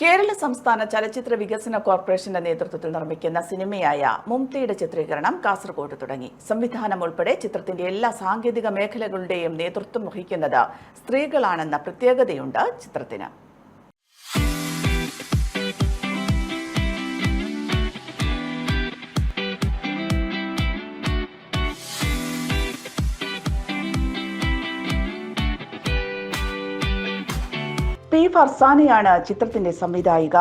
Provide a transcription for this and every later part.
കേരള സംസ്ഥാന ചലച്ചിത്ര വികസന കോർപ്പറേഷന്റെ നേതൃത്വത്തിൽ നിർമ്മിക്കുന്ന സിനിമയായ മുംതയുടെ ചിത്രീകരണം കാസർഗോഡ് തുടങ്ങി. സംവിധാനം ഉൾപ്പെടെ ചിത്രത്തിന്റെ എല്ലാ സാങ്കേതിക മേഖലകളുടെയും നേതൃത്വം വഹിക്കുന്നത് സ്ത്രീകളാണെന്ന പ്രത്യേകതയുണ്ട് ചിത്രത്തിന്. പി ഫർസാനയാണ് ചിത്രത്തിന്റെ സംവിധായിക.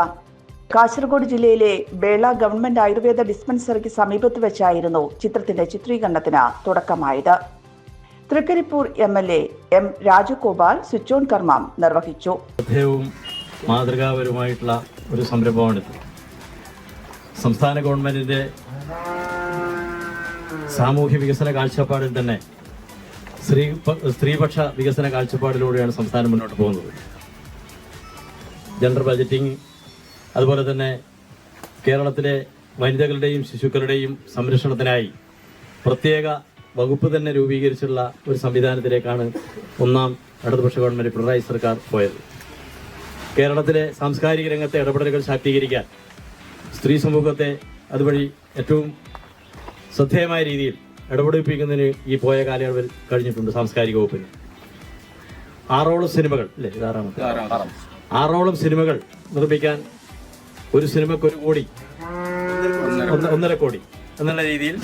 കാസർഗോഡ് ജില്ലയിലെ ബേള ഗവൺമെന്റ് ആയുർവേദ ഡിസ്പെൻസറിക്ക് സമീപത്ത് വെച്ചായിരുന്നു ചിത്രത്തിന്റെ ചിത്രീകരണത്തിന് തുടക്കമായത്. Trikaripur M L A M Rajagopal switch on കർമ്മം നിർവഹിച്ചു. ശ്രദ്ധേയവും ഒരു സംരംഭമാണിത്. സംസ്ഥാന ഗവൺമെന്റിന്റെ സാമൂഹ്യ വികസന കാഴ്ചപ്പാടിൽ തന്നെ സ്ത്രീ സ്ത്രീപക്ഷ വികസന കാഴ്ചപ്പാടിലൂടെയാണ് സംസ്ഥാനം മുന്നോട്ട് പോകുന്നത്. ജെൻഡർ ബജറ്റിംഗ് അതുപോലെ തന്നെ കേരളത്തിലെ വനിതകളുടെയും ശിശുക്കളുടെയും സംരക്ഷണത്തിനായി പ്രത്യേക വകുപ്പ് തന്നെ രൂപീകരിച്ചുള്ള ഒരു സംവിധാനത്തിലേക്കാണ് ഒന്നാം ഇടതുപക്ഷ ഗവൺമെന്റ് പിണറായി സർക്കാർ പോയത്. കേരളത്തിലെ സാംസ്കാരിക രംഗത്തെ ഇടപെടലുകൾ ശാക്തീകരിക്കാൻ സ്ത്രീ സമൂഹത്തെ അതുവഴി ഏറ്റവും ശ്രദ്ധേയമായ രീതിയിൽ ഇടപെടിപ്പിക്കുന്നതിന് ഈ പോയ കാലയളവിൽ കഴിഞ്ഞിട്ടുണ്ട് സാംസ്കാരിക വകുപ്പിന്. ആറോളം സിനിമകൾ അല്ലേ? ആറാമത്തെ ആറോളം സിനിമകൾ നിർമ്മിക്കാൻ ഒരു സിനിമയ്ക്ക് ഒരു കോടി. ഒന്നര കോടി. എന്നുള്ള രീതിയിൽ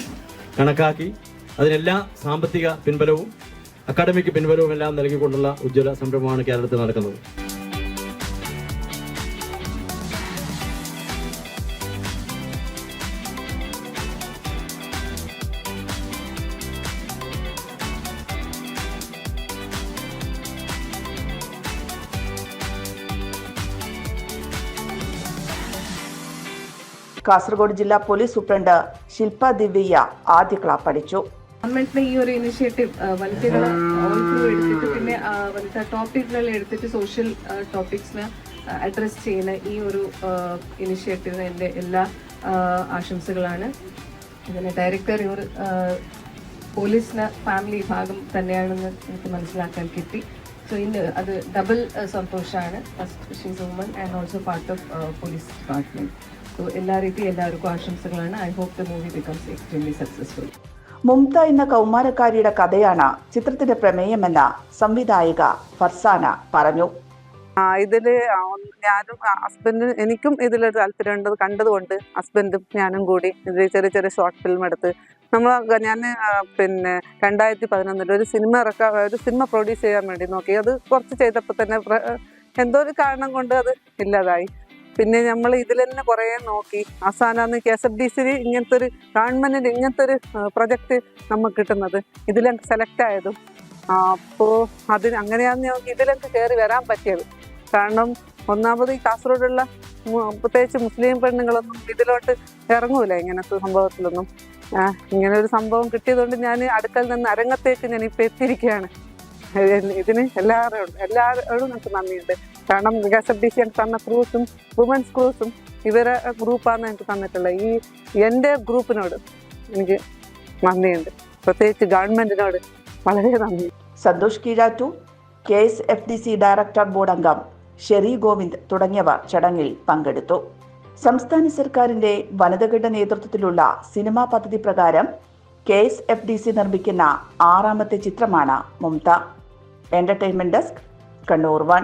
കണക്കാക്കി അതിനെല്ലാ സാമ്പത്തിക പിൻബലവും അക്കാഡമിക് പിൻബലവും എല്ലാം നൽകിക്കൊണ്ടുള്ള ഉജ്ജ്വല സംരംഭമാണ് കേരളത്തിൽ നടക്കുന്നത്. കാസർഗോഡ് ജില്ലാ പോലീസ് സൂപ്രണ്ട് ശില്പ ദിവ്യ ആദ്യ ക്ലാപ്പ് അടിച്ചു. ഗവൺമെന്റിന്റെ ഈ ഒരു ഇനിഷ്യേറ്റീവ് വനിതകളെ എടുത്തിട്ട് പിന്നെ വനിതാ ടോപ്പിക്കുകൾ എടുത്തിട്ട് സോഷ്യൽ ടോപ്പിക്സിന് അഡ്രസ് ചെയ്യുന്ന ഈ ഒരു ഇനിഷ്യേറ്റീവിന് എന്റെ എല്ലാ ആശംസകളാണ്. ഇതിന് ഡയറക്ടർ ഇവർ പോലീസിന് ഫാമിലി ഭാഗം തന്നെയാണെന്ന് എനിക്ക് മനസ്സിലാക്കാൻ കിട്ടി. സോ ഇന്ന് അത് ഡബിൾ സന്തോഷമാണ് first she's woman and also part of police department എല്ലാ രീതിയും എല്ലാവർക്കും ആശംസകളാണ്. I hope the movie becomes extremely successful Mumtha എന്ന കൗമാരക്കാരിയുടെ കഥയാണ് ചിത്രത്തിന്റെ പ്രമേയമെന്ന സംവിധായിക ഫർസാന പറഞ്ഞു. ഇതിൽ ഞാനും ഹസ്ബൻഡ് എനിക്കും ഇതിലൊരു താല്പര്യമുണ്ട് കണ്ടതുകൊണ്ട് ഹസ്ബൻഡും ഞാനും കൂടി ഇതിൽ ചെറിയ ചെറിയ ഷോർട്ട് ഫിലിം എടുത്ത് നമ്മൾ ഞാൻ പിന്നെ രണ്ടായിരത്തി പതിനൊന്നിൽ ഒരു സിനിമ ഇറക്കാൻ ഒരു സിനിമ പ്രൊഡ്യൂസ് ചെയ്യാൻ വേണ്ടി നോക്കി. അത് കുറച്ച് ചെയ്തപ്പോൾ തന്നെ എന്തോ ഒരു കാരണം കൊണ്ട് അത് ഇല്ലാതായി. പിന്നെ നമ്മൾ ഇതിൽ തന്നെ കുറേ നോക്കി. അവസാനമാണ് കെ എസ് എഫ് ഡി സിയിൽ ഇങ്ങനത്തെ ഒരു ഗവൺമെന്റിന് ഇങ്ങനത്തെ ഒരു പ്രൊജക്ട് നമുക്ക് കിട്ടുന്നത്. ഇതിലങ്ങ് സെലക്ട് ആയതും. അപ്പോൾ അതിന് അങ്ങനെയാണ് ഇതിലങ്ങ് കയറി വരാൻ പറ്റിയത്. കാരണം ഒന്നാമത് ഈ കാസർഗോഡുള്ള പ്രത്യേകിച്ച് മുസ്ലിം പെണ്ണുങ്ങളൊന്നും ഇതിലോട്ട് ഇറങ്ങൂല ഇങ്ങനത്തെ സംഭവത്തിലൊന്നും. ഇങ്ങനെ ഒരു സംഭവം കിട്ടിയതുകൊണ്ട് ഞാൻ അടുക്കൽ നിന്ന് അരങ്ങത്തേക്ക് ഞാൻ ഇപ്പം എത്തിയിരിക്കുകയാണ്. ഇത് ഇതിന് എല്ലാവരോടും എല്ലാവരോടും നമുക്ക് നന്ദിയുണ്ട്. കാരണം വികാസ് ഡി തന്ന ക്രൂസും വുമൻസ് ക്രൂസും ഇവരെ ഗ്രൂപ്പാണ് എനിക്ക് തന്നിട്ടുള്ളത് ഈ എന്റെ ഗ്രൂപ്പിനോട് എനിക്ക് നന്ദിയുണ്ട്. പ്രത്യേകിച്ച് ഗവൺമെന്റിനോട് വളരെ നന്ദി. Santhosh Keezhattoor K S F D C director board അംഗം ഷെറി ഗോവിന്ദ് തുടങ്ങിയവർ ചടങ്ങിൽ പങ്കെടുത്തു. സംസ്ഥാന സർക്കാരിന്റെ വനിതകളുടെ നേതൃത്വത്തിലുള്ള സിനിമാ പദ്ധതി പ്രകാരം K S F D C നിർമ്മിക്കുന്ന ആറാമത്തെ ചിത്രമാണ് Mumtha. Entertainment desk Kannur one.